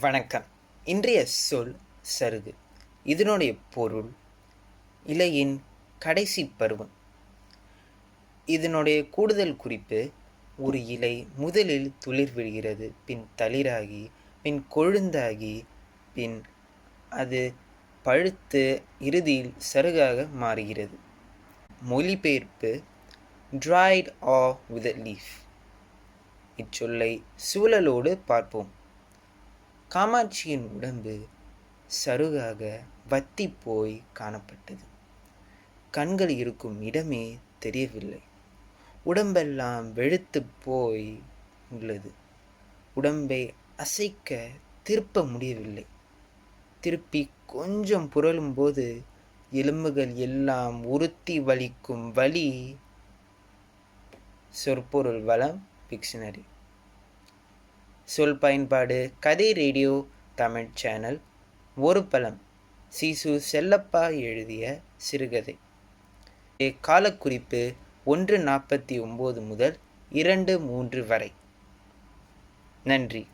வணக்கம். இன்றைய சொல் சருகு. இதனுடைய பொருள் இலையின் கடைசி பருவம். இதனுடைய கூடுதல் குறிப்பு ஒரு இலை முதலில் துளிர் விடுகிறது பின் தளிராகி பின் கொழுந்தாகி பின் அது பழுத்து இறுதியில் சருகாக மாறுகிறது. மொழிபெயர்ப்பு ட்ராய்ட் ஆ with லீஃப் இச்சொல்லை சூழலோடு பார்ப்போம். காமாட்சியின் உடம்பு சருகாக வத்தி போய் காணப்பட்டது. கண்கள் இருக்கும் இடமே தெரியவில்லை. உடம்பெல்லாம் வெளுத்து போய் உள்ளது. உடம்பை அசைக்க திருப்ப முடியவில்லை. திருப்பி கொஞ்சம் புரளும்போது எலும்புகள் எல்லாம் உறுத்தி வலிக்கும் வலி சொற்பொருள் வளம் பிக்ஷனரி சொல் பயன்பாடு கதை ரேடியோ தமிழ் சேனல் ஒரு பழம் சிசு செல்லப்பா எழுதிய சிறுகதை. காலக்குறிப்பு ஒன்று நாற்பத்தி ஒம்பது முதல் இரண்டு மூன்று வரை. நன்றி.